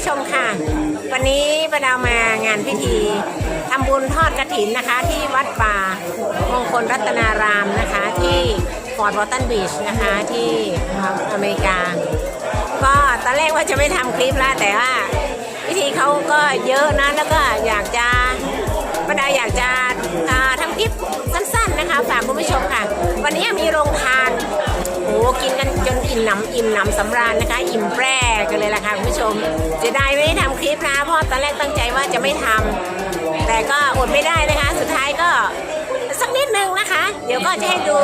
ผู้ชมค่ะ วันนี้ประดาวมางานพิธีทำบุญทอดกระถินนะคะ ที่วัดป่ามงคลรัตนารามนะคะ ที่ฟอร์ดวอตันบีชนะคะที่อเมริกา ก็ตอนแรกว่าจะไม่ทำคลิปแล้วแต่ว่าพิธีเขาก็เยอะนะแล้วก็อยากจะประดาอยากจะทำคลิปสั้น ๆ นะคะ ฝากคุณผู้ชมค่ะ วันนี้มีโรงทาน กินกันจนอิ่มหนำอิ่มหนำสำราญนะคะ อิ่มแปร่กันเลยล่ะค่ะคุณผู้ชมเสียดายไม่ได้ทำคลิปนะเพราะตอนแรกตั้งใจว่าจะไม่ทำแต่ก็อดไม่ได้นะคะ สุดท้ายก็สักนิดนึงนะคะ เดี๋ยวก็จะให้ดู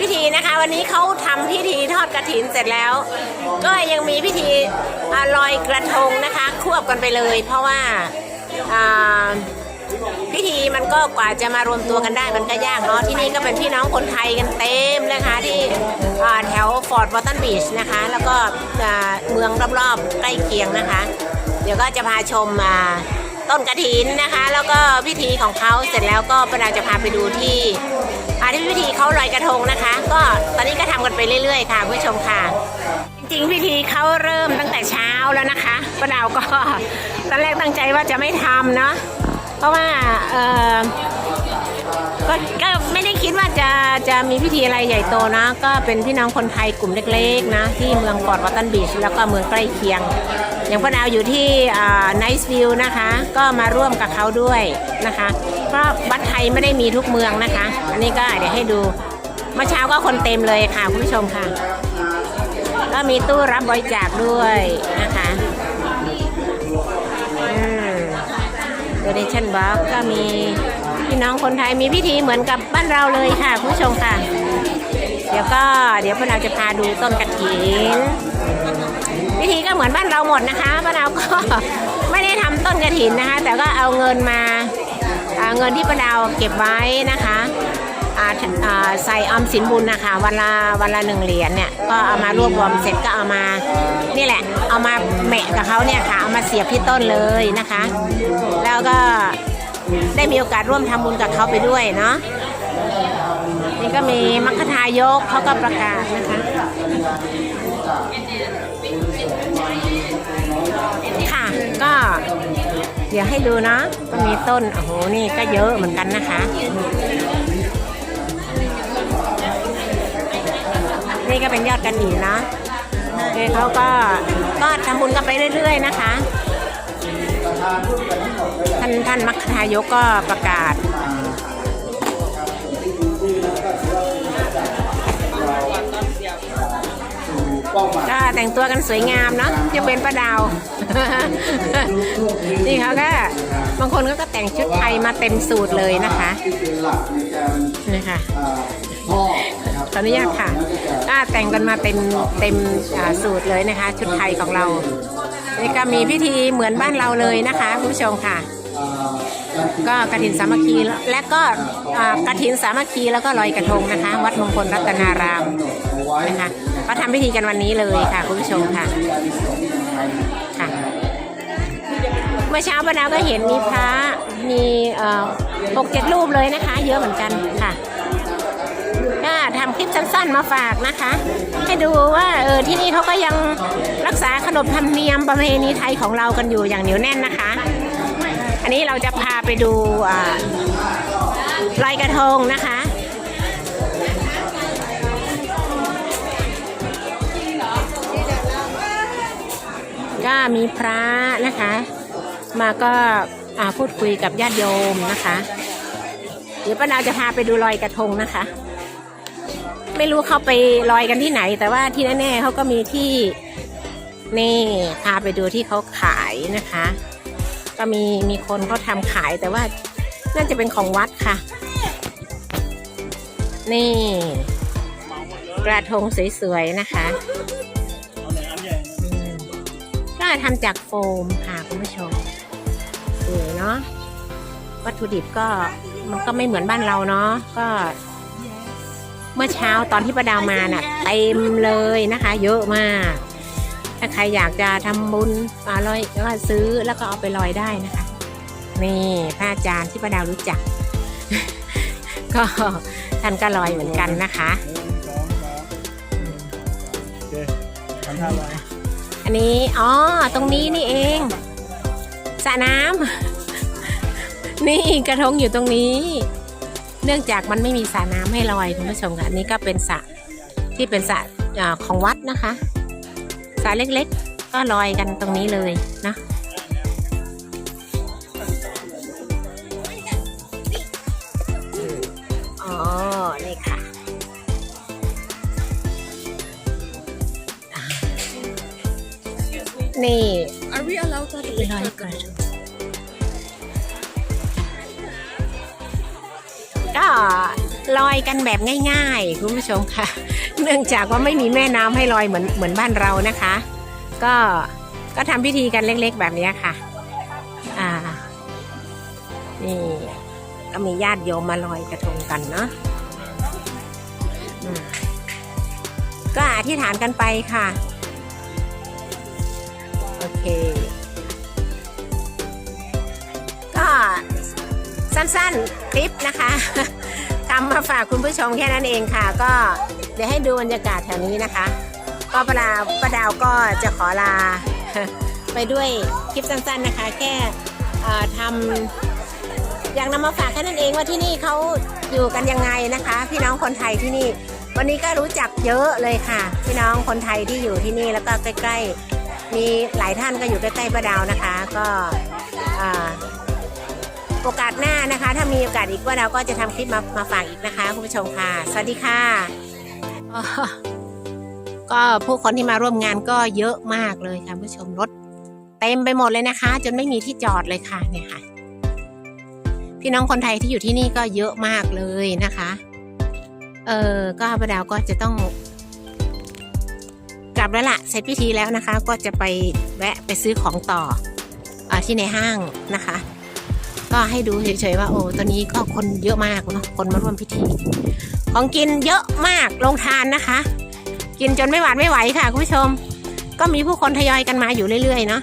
พิธีนะคะ วันนี้เขาทำพิธีทอดกระถินเสร็จแล้ว ก็ยังมีพิธีอลอยกระทงนะคะ ควบกันไปเลย เพราะว่าอ่า พิธีมันก็กว่าจะมารวมตัวกันได้มันก็ยากเนาะที่นี่ก็เป็นพี่น้องคนไทยกันเต็มนะคะที่แถวฟอร์ดวอตันบีชนะคะ แล้วก็เมืองรอบๆใกล้เคียงนะคะ เดี๋ยวก็จะพาชมต้นกระถินนะคะ แล้วก็พิธีของเขาเสร็จแล้วก็ประดาจะพาไปดูที่อาที่พิธีเขาลอยกระทงนะคะ ก็ตอนนี้ก็ทำกันไปเรื่อยๆ ค่ะผู้ชมค่ะจริงๆพิธีเขาเริ่มตั้งแต่เช้าแล้วนะคะป้าดาวก็ตอนแรกตั้งใจว่าจะไม่ทำเนาะ เพราะว่าเออก็ก็ไม่ได้คิดว่าจะจะมีพิธีอะไรใหญ่โตนะ ก็เป็นพี่น้องคนไทยกลุ่มเล็กๆนะที่เมืองฟอร์ดวัตตันบีชแล้วก็เมืองใกล้เคียง อย่างพ่อดาวอยู่ที่ไนท์วิวนะคะ ก็มาร่วมกับเขาด้วยนะคะ เพราะวัดไทยไม่ได้มีทุกเมืองนะคะ อันนี้ก็เดี๋ยวให้ดูเมื่อเช้าก็คนเต็มเลยค่ะคุณผู้ชมค่ะ ก็มีตู้รับบริจาคด้วยนะคะ ในชั้นบล็อกก็มีพี่น้องคนไทยมีพิธีเหมือนกับบ้านเราเลยค่ะผู้ชมค่ะ เดี๋ยวก็เดี๋ยวพวกเราจะพาดูต้นกระถินพิธีก็เหมือนบ้านเราหมดนะคะบ้านเราก็ไม่ได้ทำต้นกระถินนะคะ แต่ก็เอาเงินมาอ่าเงินที่ป้าดาวเก็บไว้นะคะ อ่าอ่าใส่ออมสินบุญนะคะวันละวันละหนึ่งเหรียญเนี่ยก็เอามารวบรวมเสร็จก็เอามานี่แหละ เอามาแมะกับเขาเนี่ยค่ะ เอามาเสียบที่ต้นเลยนะคะ แล้วก็ได้มีโอกาสร่วมทำบุญกับเขาไปด้วยเนาะนี่ก็มีมัคคทายกเขาก็ประกาศนะคะค่ะก็เดี๋ยวให้ดูเนาะก็มีต้น โอ้โห นี่ก็เยอะเหมือนกันนะคะ ก็เป็นยอดกระถินนะคือเขาก็ก็ทำบุญกันไปเรื่อย ๆ นะคะท่านท่านมัคทายกก็ประกาศก็แต่งตัวกันสวยงามเนาะจะเป็นประดาว นี่เขาก็บางคนก็แต่งชุดไทยมาเต็มสูตรเลยนะคะนี่ค่ะขออนุญาตค่ะ แต่งกันมาเต็มเต็มสูตรเลยนะคะ ชุดไทยของเรานี่ก็มีพิธีเหมือนบ้านเราเลยนะคะคุณผู้ชมค่ะ ก็กระถินสามัคคีและก็กระถินสามัคคีแล้วก็ลอยกระทงนะคะ วัดมงคลรัตนารามนะคะก็ทำพิธีกันวันนี้เลยค่ะคุณผู้ชมค่ะค่ะเมื่อเช้าป้าดาวก็เห็นมีพระมีเออหกเจ็ดรูปเลยนะคะ เยอะเหมือนกันค่ะั้นๆมาฝากนะคะ ให้ดูว่าเออที่นี่เขาก็ยังรักษาขนบธรรมเนียมประเพณีไทยของเรากันอยู่อย่างเหนียวแน่นนะคะ อันนี้เราจะพาไปดูลอยกระทงนะคะก็มีพระนะคะ มาก็พูดคุยกับญาติโยมนะคะ เดี๋ยวป้าดาวจะพาไปดูลอยกระทงนะคะ ไม่รู้เขาไปลอยกันที่ไหน แต่ว่าที่แน่ๆเขาก็มีที่นี่พาไปดูที่เขาขายนะคะ ก็มีมีคนเขาทำขายแต่ว่าน่าจะเป็นของวัดค่ะ นี่ กระทงสวยๆนะคะก็ทำจากโฟมค่ะคุณผู้ชมสวยเนาะวัตถุดิบก็มันก็ไม่เหมือนบ้านเราเนาะก็ เมื่อเช้าตอนที่ประดาวมาน่ะเต็มเลยนะคะ เยอะมาก ถ้าใครอยากจะทำบุญอร่อยก็ซื้อแล้วก็เอาไปลอยได้นะคะ นี่พระอาจารย์ที่ประดาวรู้จัก ก็ท่านก็ลอยเหมือนกันนะคะอันนี้อ๋อตรงนี้นี่เองสระน้ำนี่กระทงอยู่ตรงนี้ นื่องจากมันไม่มีสระน้ำให้ลอยคุณผู้ชมค่ะอันนี่ก็เป็นสระที่เป็นสระของวัดนะคะสระเล็กๆ ก็ลอยกันตรงนี้เลยนะอ๋อนี่ค่ะนี่ Are we allowed to have ล a อย picture? ก็ลอยกันแบบง่าย ๆ คุณผู้ชมค่ะ เนื่องจากว่าไม่มีแม่น้ำให้ลอยเหมือนเหมือนบ้านเรานะคะ ก็ก็ทำพิธีกันเล็ก ๆ แบบนี้ค่ะ อ่า นี่ ก็มีญาติโยมมาลอยกระทงกันเนาะก็อธิษฐานกันไปค่ะ โอเค ก็ สั้นๆ คลิปนะคะทำมาฝากคุณผู้ชมแค่นั้นเองค่ะ ก็เดี๋ยวให้ดูบรรยากาศแถวนี้นะคะ ก็ประดาวประดาวก็จะขอลา ไปด้วยคลิปสั้นๆนะคะ แค่ทำอยากนำมาฝากแค่นั้นเองว่าที่นี่เขาอยู่กันยังไงนะคะ พี่น้องคนไทยที่นี่ วันนี้ก็รู้จักเยอะเลยค่ะ พี่น้องคนไทยที่อยู่ที่นี่แล้วก็ใกล้ๆมีหลายท่านก็อยู่ใกล้ๆป้าดาวนะคะ ก็อ่า โอกาสหน้านะคะ ถ้ามีโอกาสอีกป้าดาก็จะทำคลิปมามาฝากอีกนะคะคุณผู้ชมค่ะ สวัสดีค่ะ ก็ผู้คนที่มาร่วมงานก็เยอะมากเลยค่ะคุณผู้ชมรถเต็มไปหมดเลยนะคะ จนไม่มีที่จอดเลยค่ะเนี่ยค่ะ พี่น้องคนไทยที่อยู่ที่นี่ก็เยอะมากเลยนะคะ เออก็ป้าดาวก็จะต้องกลับแล้วล่ะเสร็จพิธีแล้วนะคะ ก็จะไปแวะไปซื้อของต่ออที่ในห้างนะคะ ก็ให้ดูเฉยๆว่าโอ้ตอนนี้ก็คนเยอะมากเนาะคนมาร่วมพิธี ของกินเยอะมากลงทานนะคะ กินจนไม่หวาดไม่ไหวค่ะคุณผู้ชม ก็มีผู้คนทยอยกันมาอยู่เรื่อยๆเนาะ